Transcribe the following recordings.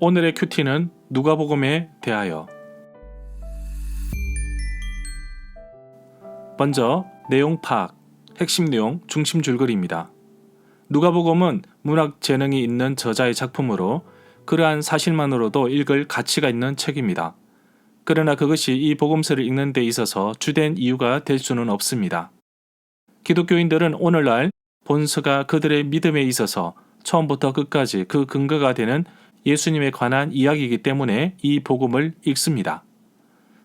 오늘의 큐티는 누가복음에 대하여 먼저 내용 파악, 핵심 내용, 중심 줄거리입니다. 누가복음은 문학 재능이 있는 저자의 작품으로 그러한 사실만으로도 읽을 가치가 있는 책입니다. 그러나 그것이 이 복음서를 읽는 데 있어서 주된 이유가 될 수는 없습니다. 기독교인들은 오늘날 본서가 그들의 믿음에 있어서 처음부터 끝까지 그 근거가 되는 예수님에 관한 이야기이기 때문에 이 복음을 읽습니다.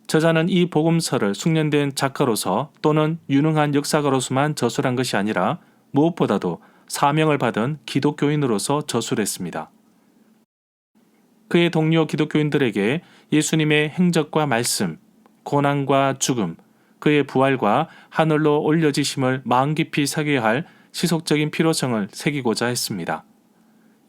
저자는 이 복음서를 숙련된 작가로서 또는 유능한 역사가로서만 저술한 것이 아니라 무엇보다도 사명을 받은 기독교인으로서 저술했습니다. 그의 동료 기독교인들에게 예수님의 행적과 말씀, 고난과 죽음, 그의 부활과 하늘로 올려지심을 마음 깊이 새겨야 할 시속적인 필요성을 새기고자 했습니다.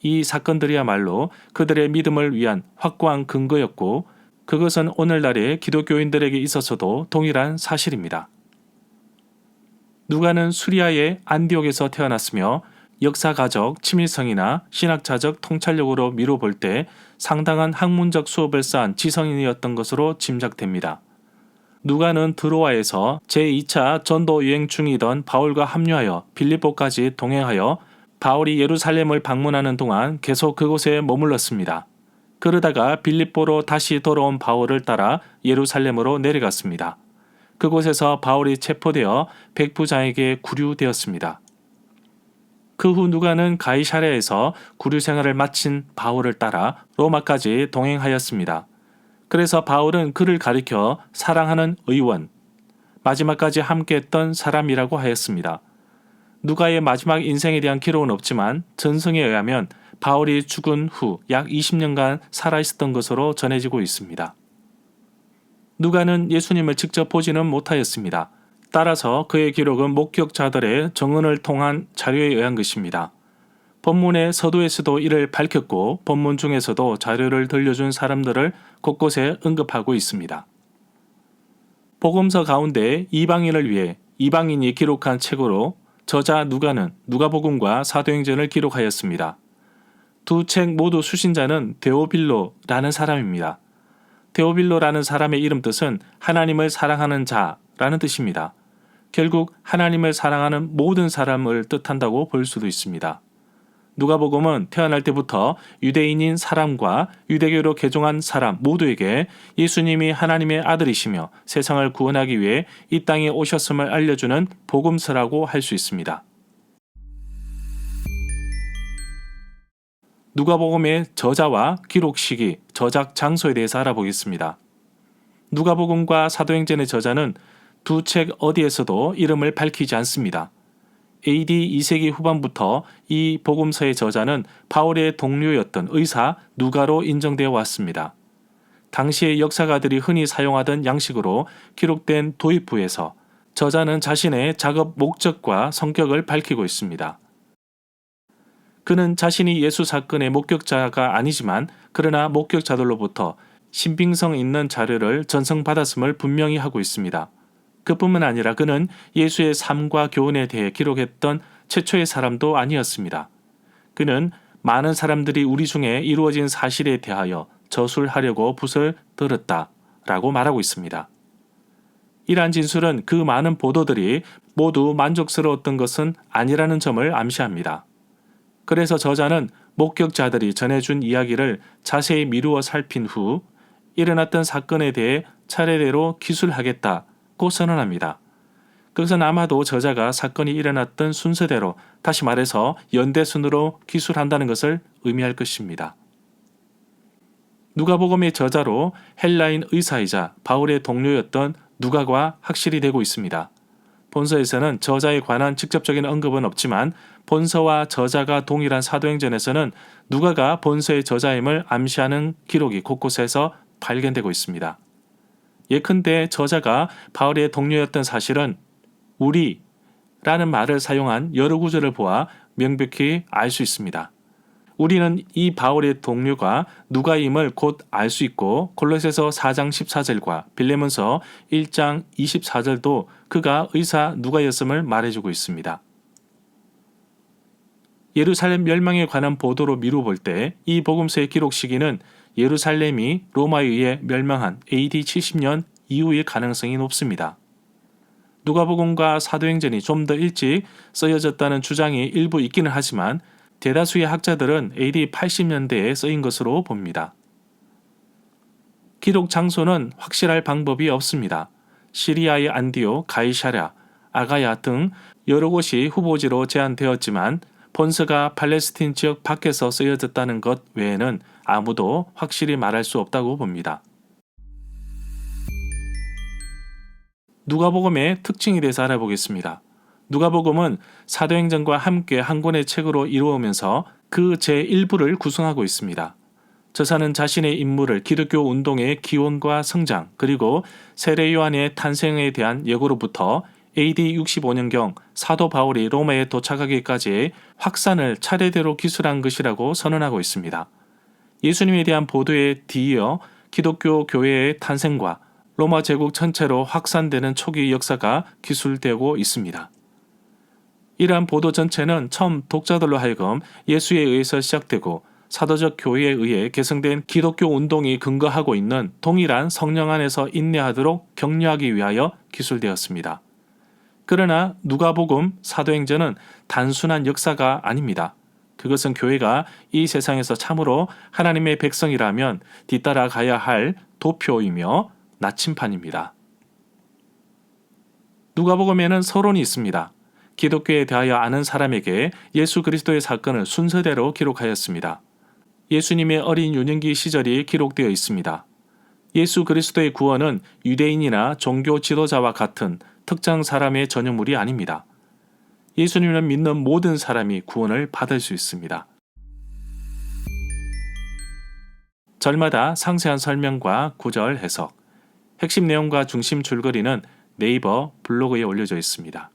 이 사건들이야말로 그들의 믿음을 위한 확고한 근거였고 그것은 오늘날의 기독교인들에게 있어서도 동일한 사실입니다. 누가는 수리아의 안디옥에서 태어났으며 역사가적 치밀성이나 신학자적 통찰력으로 미루 볼 때 상당한 학문적 수업을 쌓은 지성인이었던 것으로 짐작됩니다. 누가는 드로아에서 제2차 전도 여행 중이던 바울과 합류하여 빌립보까지 동행하여 바울이 예루살렘을 방문하는 동안 계속 그곳에 머물렀습니다. 그러다가 빌립보로 다시 돌아온 바울을 따라 예루살렘으로 내려갔습니다. 그곳에서 바울이 체포되어 백부장에게 구류되었습니다. 그 후 누가는 가이사랴에서 구류 생활을 마친 바울을 따라 로마까지 동행하였습니다. 그래서 바울은 그를 가리켜 사랑하는 의원, 마지막까지 함께했던 사람이라고 하였습니다. 누가의 마지막 인생에 대한 기록은 없지만 전성에 의하면 바울이 죽은 후 약 20년간 살아있었던 것으로 전해지고 있습니다. 누가는 예수님을 직접 보지는 못하였습니다. 따라서 그의 기록은 목격자들의 정언을 통한 자료에 의한 것입니다. 본문의 서두에서도 이를 밝혔고 본문 중에서도 자료를 들려준 사람들을 곳곳에 언급하고 있습니다. 복음서 가운데 이방인을 위해 이방인이 기록한 책으로 저자 누가는 누가복음과 사도행전을 기록하였습니다. 두 책 모두 수신자는 데오빌로라는 사람입니다. 데오빌로라는 사람의 이름 뜻은 하나님을 사랑하는 자라는 뜻입니다. 결국 하나님을 사랑하는 모든 사람을 뜻한다고 볼 수도 있습니다. 누가복음은 태어날 때부터 유대인인 사람과 유대교로 개종한 사람 모두에게 예수님이 하나님의 아들이시며 세상을 구원하기 위해 이 땅에 오셨음을 알려주는 복음서라고 할 수 있습니다. 누가복음의 저자와 기록 시기, 저작 장소에 대해서 알아보겠습니다. 누가복음과 사도행전의 저자는 두 책 어디에서도 이름을 밝히지 않습니다. AD 2세기 후반부터 이 복음서의 저자는 바울의 동료였던 의사 누가로 인정되어 왔습니다. 당시의 역사가들이 흔히 사용하던 양식으로 기록된 도입부에서 저자는 자신의 작업 목적과 성격을 밝히고 있습니다. 그는 자신이 예수 사건의 목격자가 아니지만 그러나 목격자들로부터 신빙성 있는 자료를 전성받았음을 분명히 하고 있습니다. 그뿐만 아니라 그는 예수의 삶과 교훈에 대해 기록했던 최초의 사람도 아니었습니다. 그는 많은 사람들이 우리 중에 이루어진 사실에 대하여 저술하려고 붓을 들었다 라고 말하고 있습니다. 이러한 진술은 그 많은 보도들이 모두 만족스러웠던 것은 아니라는 점을 암시합니다. 그래서 저자는 목격자들이 전해준 이야기를 자세히 미루어 살핀 후 일어났던 사건에 대해 차례대로 기술하겠다 고 선언합니다. 그것은 아마도 저자가 사건이 일어났던 순서대로 다시 말해서 연대순으로 기술한다는 것을 의미할 것입니다. 누가복음의 저자로 헬라인 의사이자 바울의 동료였던 누가가 확실히 되고 있습니다. 본서에서는 저자에 관한 직접적인 언급은 없지만 본서와 저자가 동일한 사도행전에서는 누가가 본서의 저자임을 암시하는 기록이 곳곳에서 발견되고 있습니다. 예컨대 저자가 바울의 동료였던 사실은 우리 라는 말을 사용한 여러 구절을 보아 명백히 알 수 있습니다. 우리는 이 바울의 동료가 누가임을 곧 알 수 있고 골로새서 4장 14절과 빌레몬서 1장 24절도 그가 의사 누가였음을 말해주고 있습니다. 예루살렘 멸망에 관한 보도로 미루 볼 때 이 복음서의 기록 시기는 예루살렘이 로마에 의해 멸망한 AD 70년 이후일 가능성이 높습니다. 누가복음과 사도행전이 좀 더 일찍 쓰여졌다는 주장이 일부 있기는 하지만 대다수의 학자들은 AD 80년대에 쓰인 것으로 봅니다. 기록 장소는 확실할 방법이 없습니다. 시리아의 안디오, 가이샤랴, 아가야 등 여러 곳이 후보지로 제안되었지만 본서가 팔레스틴 지역 밖에서 쓰여졌다는 것 외에는 아무도 확실히 말할 수 없다고 봅니다. 누가복음의 특징에 대해서 알아보겠습니다. 누가복음은 사도행전과 함께 한 권의 책으로 이루어오면서 그 제1부를 구성하고 있습니다. 저자는 자신의 인물을 기독교 운동의 기원과 성장 그리고 세례 요한의 탄생에 대한 예고로부터 AD 65년경 사도 바울이 로마에 도착하기까지의 확산을 차례대로 기술한 것이라고 선언하고 있습니다. 예수님에 대한 보도에 뒤이어 기독교 교회의 탄생과 로마 제국 전체로 확산되는 초기 역사가 기술되고 있습니다. 이러한 보도 전체는 처음 독자들로 하여금 예수에 의해서 시작되고 사도적 교회에 의해 개성된 기독교 운동이 근거하고 있는 동일한 성령 안에서 인내하도록 격려하기 위하여 기술되었습니다. 그러나 누가복음 사도행전은 단순한 역사가 아닙니다. 그것은 교회가 이 세상에서 참으로 하나님의 백성이라면 뒤따라 가야 할 도표이며 나침판입니다. 누가복음에는 서론이 있습니다. 기독교에 대하여 아는 사람에게 예수 그리스도의 사건을 순서대로 기록하였습니다. 예수님의 어린 유년기 시절이 기록되어 있습니다. 예수 그리스도의 구원은 유대인이나 종교 지도자와 같은 특정 사람의 전유물이 아닙니다. 예수님을 믿는 모든 사람이 구원을 받을 수 있습니다. 절마다 상세한 설명과 구절 해석, 핵심 내용과 중심 줄거리는 네이버 블로그에 올려져 있습니다.